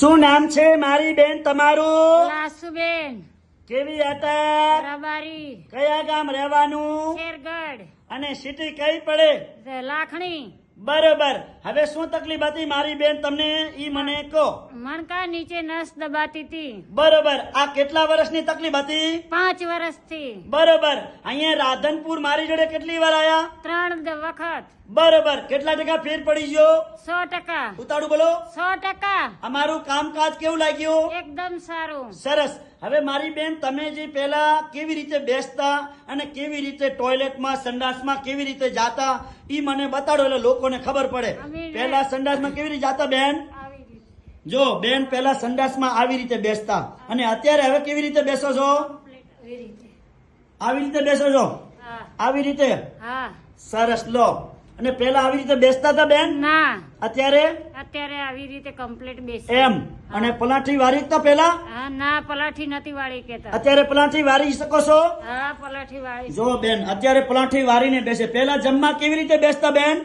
શું નામ છે મારી બેન તમારું? લાસુબેન. કેવી હતા રબારી. કયા ગામ રહેવાનું? શેરગઢ અને સિટી કઈ પડે? લાખણી. બરોબર. હવે શું તકલીફ હતી? મારી બેન તમને ઈ મને કહો. મણકા નીચે નસ દબાતી હતી. બરોબર. આ કેટલા વર્ષની તકલીફ હતી? પાંચ વર્ષથી. બરોબર. અહીંયા રાધનપુર મારી જોડે કેટલી વાર આયા? ત્રણ વખત. બરોબર. કેટલા ટકા ફેર પડી ગયો? સો ટકા. ઉતાડું બોલો. સો ટકા. અમારું કામકાજ કેવું લાગ્યું? એકદમ સારું. સરસ. હવે મારી બેન તમે જે પહેલાં કેવી રીતે બેસતા અને કેવી રીતે ટોયલેટમાં સંડાસમાં કેવી રીતે જાતા ઈ મને બતાડો એટલે લોકોને ખબર પડે. પહેલા સંડાસમાં કેવી રીતે જાતા બેન? જો બેન પહેલા સંડાસમાં આવી રીતે બેસતા. અને અત્યારે હવે કેવી રીતે બેસો છો? આવી રીતે. બેસો છો? આવી રીતે? સરસ લો. અને પહેલા આવી રીતે બેસતા હતા બેન? અત્યારે? અત્યારે આવી રીતે કમ્પ્લીટ બેસી. એમ. અને પલાઠી વારી તો પેલા? હા ના પલાઠી નથી વાળી કેતા અત્યારે પલાઠી વારી શકો છો? હા પલાઠી વાળી. જો બેન અત્યારે પલાઠી વારીને બેસે. પેલા જમવા કેવી રીતે બેસતા બેન?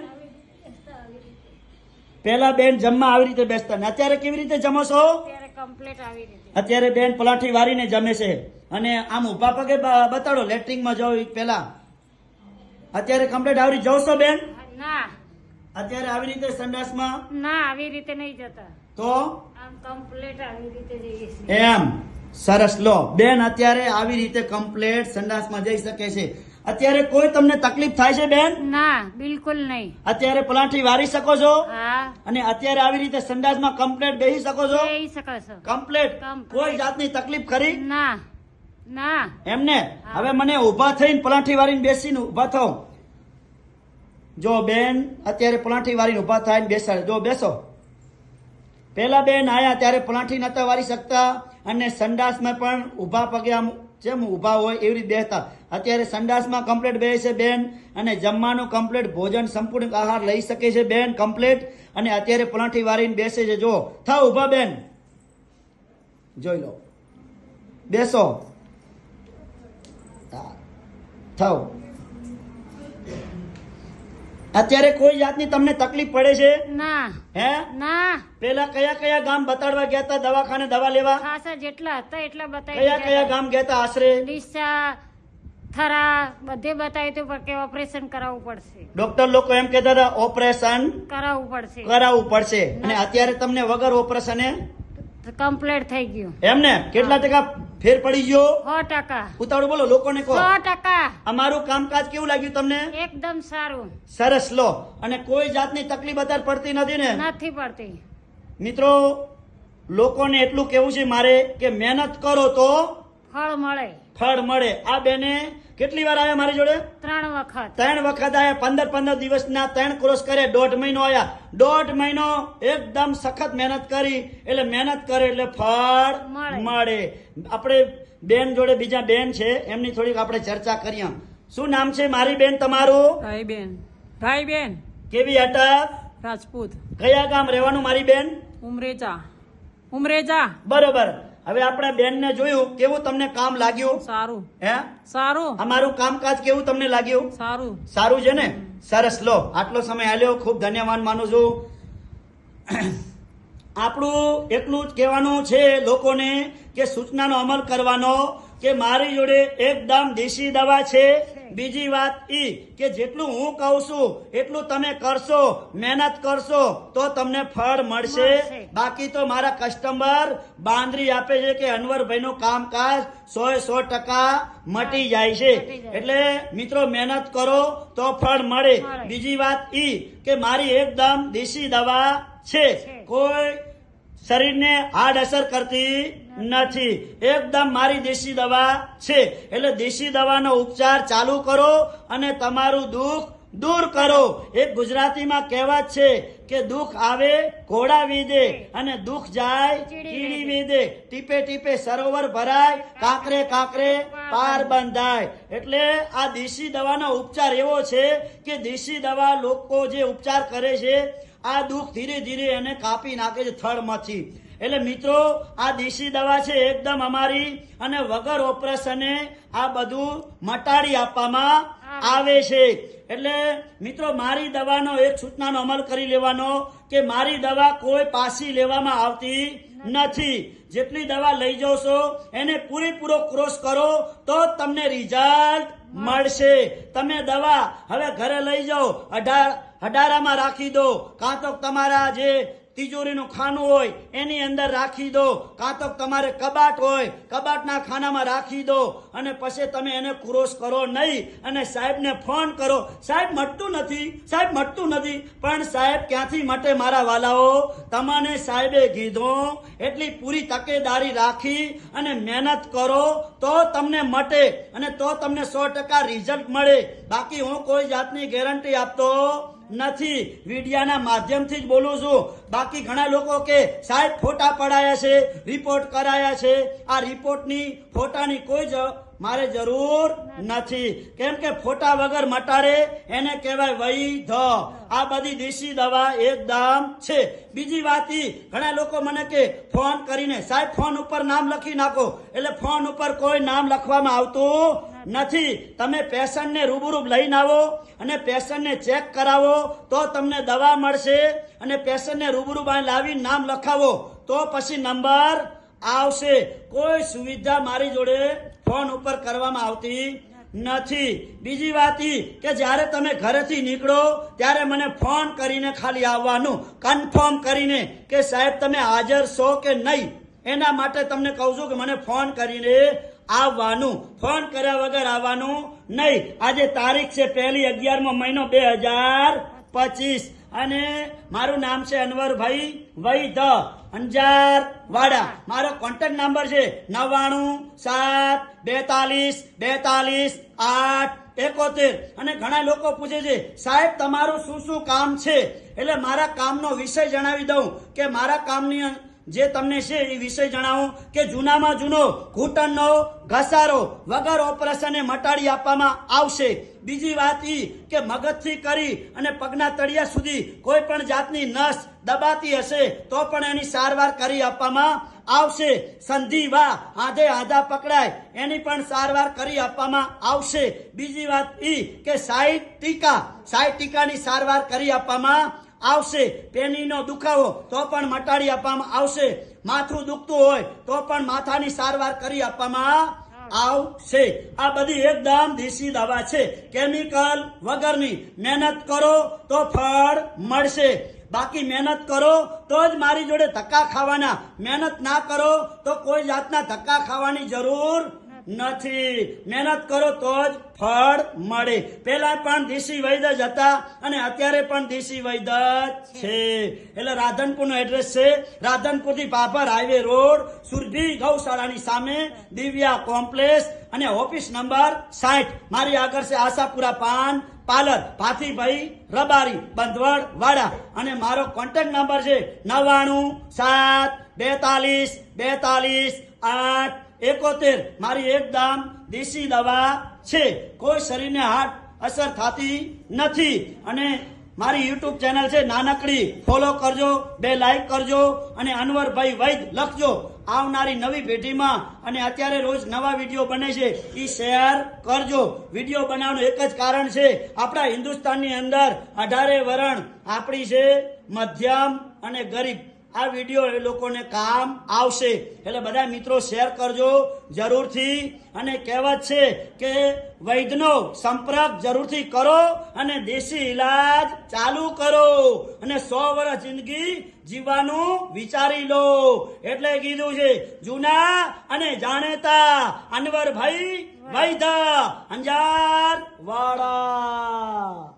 પેલા બેન જમવા આવી રીતે બેસતા. ને અત્યારે કેવી રીતે જમો છો? અત્યારે બેન પલાઠી વારીને જમે છે. અને આમ ઊભા પગે બતાડો લેટ્રિંગમાં જાઓ પેલા. અત્યારે કમ્પ્લીટ આવરી જાવ છો બેન? ના. અત્યારે આવી રીતે સંડાસમાં ના આવી રીતે નહીં જતા. તો? આમ કમ્પ્લીટ આવી રીતે જઈએ છીએ એમ. સરસ. લો બેન અત્યારે આવી રીતે કમ્પ્લેટ સંડાસમાં જઈ શકે છે. અત્યારે કોઈ તમને તકલીફ થાય છે બેન? ના બિલકુલ નહીં. અત્યારે પલાઠી વારી શકો છો? હા. અને અત્યારે આવી રીતે સંડાસમાં કમ્પ્લેટ બેસી શકો છો? જઈ શકો છો. કમ્પ્લેટ કોઈ જાતની તકલીફ ખરી? ના. ના. એમને? હવે મને ઊભા થઈને પલાઠી વારીને બેસીને ઊભા થાવ. જો બેન અત્યારે પલાઠી વારીને ઊભા થાય બેસાડે. જો બેસો. પેલા બેન આયા ત્યારે પલાઠી નતા વારી શકતા અને સંડાસમાં પણ ઊભા પગે જેમ ઊભા હોય એવી રીતે બેસતા. અત્યારે સંડાસમાં કમ્પ્લેટ બેસે છે બેન અને જમવાનું કમ્પ્લેટ ભોજન સંપૂર્ણ આહાર લઈ શકે છે બેન કમ્પ્લેટ અને અત્યારે પલાઠી વારીને બેસે છે. જો, થાવ ઊભા બેન. જોઈ લો. બેસો. થાવ. અત્યારે કોઈ જાતની તમને તકલીફ પડે છે? ના. હે? ના. પેલા કયા કયા ગામ બતાડવા ગયા હતા દવાખાને દવા લેવા? ખાસા જેટલા હતા એટલા બતાવી કયા કયા ગામ ગયા હતા આશરે? ડીસા થરા બધે બતાવ્યું હતું પણ કે ઓપરેશન કરાવવું પડશે. ડોક્ટર લોકો એમ કહેતા હતા ઓપરેશન કરાવવું પડશે. કરાવવું પડશે. અને અત્યારે તમને વગર ઓપરેશને કમ્પ્લીટ થઈ ગયું. એમને કેટલા ટકા ફેર પડી ગયો? સો ટકા. ઉતાવળ બોલો લોકોને કહો. સો ટકા. અમારું કામકાજ કેવું લાગ્યું તમને? એકદમ સારું. સરસ લો. અને કોઈ જાતની તકલીફ અત્યારે પડતી નથી ને? નથી પડતી. મિત્રો લોકોને એટલું કેવું છે મારે કે મહેનત કરો તો ફળ મળે. ફળ મળે. આ બેને કેટલી વાર આવ્યા મારી જોડે? ત્રણ વખત. ત્રણ વખત આયા. પંદર પંદર દિવસના ત્રણ ક્રોસ કરે દોઢ મહિનો આયા. દોઢ મહિનો એકદમ સખત મહેનત કરી. એટલે મહેનત કરે એટલે ફળ મળે. આપણે બેન જોડે બીજા બેન છે. એમની થોડીક આપણે ચર્ચા કરીએ. શું નામ છે મારી બેન તમારું? ભાઈ બેન. કેવી અટક રાજપૂત. કયા ગામ રહેવાનું મારી બેન? ઉમરેજા ઉમરેજા બરોબર. હવે આપણે બેનને જોયું કેવું તમને કામ લાગ્યું? સારું. હે? સારું. અમારું કામકાજ કેવું તમને લાગ્યું? સારું. સારું છે ને? સરસ. લો આટલો સમય આલ્યો. ખૂબ ધન્યવાદ માનું છું. આપણું એટલું જ કહેવાનું છે લોકોને કે સૂચનાનો અમલ કરવાનો કે મારી જોડે એકદમ દેશી દવા છે. બીજી વાત ઈ કે જેટલું હું કહું છું એટલું તમે કરશો મહેનત કરશો તો તમને ફળ મળશે. બાકી તો મારા કસ્ટમર બાંધરી આપે છે કે અનવરભાઈનું કામકાજ સો સો ટકા મટી જાય છે એટલે મિત્રો મહેનત કરો તો ફળ મળે. બીજી વાત ઈ કે મારી એકદમ દેશી દવા છે. કોઈ શરીરને આડ અસર કરતી નથી. એકદમ મારી દેશી દવા છે. એટલે દેશી દવાનો ઉપચાર ચાલુ કરો અને તમારું દુઃખ દૂર કરો. એક ગુજરાતીમાં કહેવત છે કે દુઃખ આવે, ઘોડા વીદે અને દુઃખ જાય, કીડી વીદે. ટીપે ટીપે સરોવર ભરાય, કાંકરે કાંકરે પાર બંધાય. એટલે આ દેશી દવાનો ઉપચાર એવો છે કે દેશી દવા લોકો જે ઉપચાર કરે છે આ દુઃખ ધીરે ધીરે એને કાપી નાખે છે થડમાંથી. એટલે મિત્રો આ દેશી દવા છે એકદમ અમારી અને વગર ઓપરેશને આ બધું મટાડી આપવામાં આવે. છે. એટલે મિત્રો મારી દવાનો એક સૂચનાનો અમલ કરી લેવાનો કે મારી દવા કોઈ પાછી લેવામાં આવતી નથી. જેટલી દવા લઈ જશો એને પૂરેપૂરો ક્રોસ કરો તો તમને રિઝલ્ટ મળશે. તમે દવા હવે ઘરે લઈ જાઓ અઢાર હડારામાં રાખી દો. કાં તો તમારા જે તિજોરીનું ખાનું હોય, એની અંદર રાખી દો. કાં તો તમારે કબાટ હોય, કબાટના ખાનામાં રાખી દો. અને પછી તમે એને ક્રોસ કરો નહીં અને સાહેબને ફોન કરો. સાહેબ, મટતું નથી. સાહેબ, મટતું નથી. પણ સાહેબ, ક્યાંથી મટે મારા વાલાઓ? તમને સાહેબે કીધું, એટલી પૂરી તકેદારી રાખી અને મહેનત કરો, તો તમને મટે અને તો તમને સો ટકા રિઝલ્ટ મળે. બાકી હું કોઈ જાતની ગેરંટી આપતો નથી. મીડિયાના માધ્યમથી જ બોલું છું. બાકી ઘણા લોકો કે સાહેબ ફોટા પડાયા છે રિપોર્ટ કરાયા છે. આ રિપોર્ટની ફોટાની કોઈ જ મારે જરૂર નથી. કેમ કે ફોટા વગર મટાડે એને કહેવાય વહી ધ. આ બધી દેશી દવા એકદમ છે. બીજી વાત ઘણા લોકો મને કે ફોન કરીને, સાહેબ, ફોન ઉપર નામ લખી નાખો. એટલે ફોન ઉપર કોઈ નામ લખવામાં આવતું નથી. તમે પેશન્ટને રૂબરૂ લઈને આવો અને પેશન્ટને ચેક કરાવો તો તમને દવા મળશે અને પેશન્ટને રૂબરૂ લાવી નામ લખાવો. તો પછી નંબર આવશે. કોઈ સુવિધા મારી જોડે ફોન ઉપર કરવામાં આવતી નથી. બીજી વાત ઈ કે જ્યારે તમે ઘરેથી નીકળો ત્યારે મને ફોન કરીને ખાલી આવવાનું, કન્ફર્મ કરીને કે સાહેબ તમે હાજર છો કે નહીં? એના માટે તમને કહું છું કે મને ફોન કરીને આવવાનું. ફોન કર્યા વગર આવવાનું નહીં. આજે તારીખ છે પહેલી અગિયારમો મહિનો બે હજાર પચીસ. અને મારું નામ છે અનવરભાઈ વૈદ અંજાર વાડા. મારો કોન્ટેક્ટ નંબર છે નવ્વાણું, સાત, બેતાલીસ બેતાલીસ, આઠ, એકોતેર. અને ઘણા લોકો પૂછે છે, સાહેબ, તમારું શું શું કામ છે? એટલે મારા કામનો વિષય જણાવી દઉં કે મારા કામની જે તમને છે એ વિષય જણાવું કે જૂનામાં જૂનો ઘૂંટણનો ઘસારો વગર ઓપરેશને મટાડી આપવામાં આવશે. બીજી વાત એ કે મગજથી કરી અને પગના તળિયા સુધી કોઈ પણ જાતની નસ દબાતી હશે તો પણ એની સારવાર કરી આપવામાં આવશે. સંધિ વા આધે આધા પકડાય, એની પણ સારવાર કરી આપવામાં આવશે. બીજી વાત એ કે સાઈઠ ટીકા સાઈ ટીકાની સારવાર કરી આપવામાં આવશે. પેનીનો દુખાવો તો પણ મટાડી આપવામાં આવશે. માથું દુખતું હોય તો પણ માથાની સારવાર કરી આપવામાં આવશે. આ બધી એકદમ દેશી દવા છે. કેમિકલ વગરની મહેનત કરો તો ફળ મળશે. બાકી મહેનત કરો તો જ મારી જોડે ધક્કા ખાવાના. મહેનત ના કરો તો કોઈ જાતના ધક્કા ખાવાની જરૂર નથી. મહેનત કરો તો જ ફળ મળે. પેલા પણ દેશી વૈદ જ હતા અને અત્યારે પણ દેશી વૈદ છે. એટલે રાધનપુરનું એડ્રેસ છે. રાધનપુરથી પાપર હાઈવે રોડ સુરભી ગૌશાળાની સામે દિવ્યા કોમ્પ્લેક્સ અને ઓફિસ નંબર સાઠ. મારી આગળ છે આશાપુરા પાન, પાલર, ભાથીભાઈ, રબારી, બંધવડ, વાડા. અને મારો કોન્ટેક્ટ નંબર છે નવ્વાણું સાત બેતાલીસ બેતાલીસ આઠ એકોતેર. મારી એકદમ દેશી દવા છે. કોઈ શરીરને હાર્ટ અસર થતી નથી. અને મારી યુટ્યુબ ચેનલ છે નાનકડી. ફોલો કરજો, બે લાઈક કરજો અને અનવરભાઈ વૈદ લખજો. આવનારી નવી પેઢીમાં અને અત્યારે રોજ નવા વીડિયો બને છે એ શેર કરજો. વીડિયો બનાવવાનું એક જ કારણ છે, આપણા હિન્દુસ્તાનની અંદર અઢારે વરણ આપણી છે મધ્યમ અને ગરીબ. આ વીડિયો એ લોકોને કામ આવશે. એટલે બધા મિત્રો શેર કરજો જરૂરથી. અને કહેવત છે કે વૈદ્યનો સંપર્ક જરૂરથી કરો અને દેશી ઈલાજ ચાલુ કરો. અને સો વર્ષ જિંદગી જીવવાનું વિચારી લો. એટલે કીધું છે, જૂના અને જાણેતા અનવરભાઈ વૈધા અંજાર વાળા